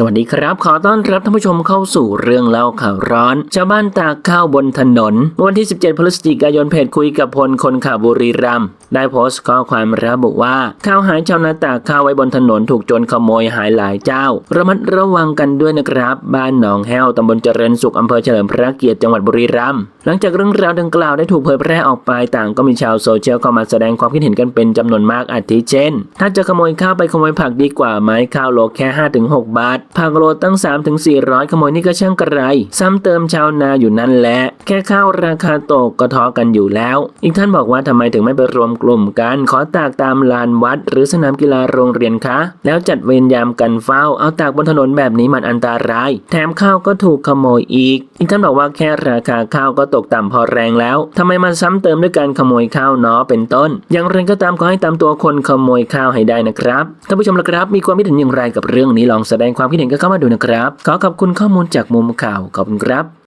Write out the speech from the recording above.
สวัสดีครับ ขอต้อนรับท่านผู้ชมเข้าสู่เรื่องเล่าข่าวร้อน ชาวบ้านตากข้าวบนถนน วันที่ 17 พฤศจิกายนเพจคุยกับพลคนข่าวบุรีรัมย์ได้โพสต์ข้อความระบุว่า ข้าวหายชาวนาตากข้าวไว้บนถนนถูกโจรขโมยหายหลายเจ้า ระมัดระวังกันด้วยนะครับ บ้านหนองแห้วตำบลเจริญสุขอำเภอเฉลิมพระเกียรติจังหวัดบุรีรัมย์หลังจากเรื่องราวดังกล่าวได้ถูกเผยแพร่ออกไปต่างก็มีชาวโซเชียลเข้ามาแสดงความคิดเห็นกันเป็นจำนวนมากอาทิเช่น ถ้าจะขโมยข้าวไปขโมยผักดีกว่าไหมข้าวโลแค่ 5-6 บาทผักโลตั้ง 3-400 ขโมยนี่ก็ช่างกระไร ซ้ำเติมชาวนาอยู่นั่นแหละ แค่ข้าวราคาตกก็ท้อกันอยู่แล้ว อีกท่านบอกว่าทำไมถึงไม่ไปรวมกลุ่มกัน ขอตากตามลานวัด หรือสนามกีฬาโรงเรียนคะ แล้วจัดเวรยามกันเฝ้า เอาตากบนถนนแบบนี้มันอันตราย แถมข้าวก็ถูกขโมยอีก อีกท่านบอกว่าแค่ราคาข้าวก็ตกต่ำพอแรงแล้วทำไมมันซ้ำเติมด้วยการขโมยข้าวเนาะเป็นต้น อย่างไรก็ตามขอให้ตามตัวคนขโมยข้าวให้ได้นะครับ ท่านผู้ชมละครับ มีความคิดเห็นอย่างไรกับเรื่องนี้ลองแสดงความคิดเห็นกันเข้ามาดูนะครับ ขอขอบคุณข้อมูลจากมุมข่าวขอบคุณครับ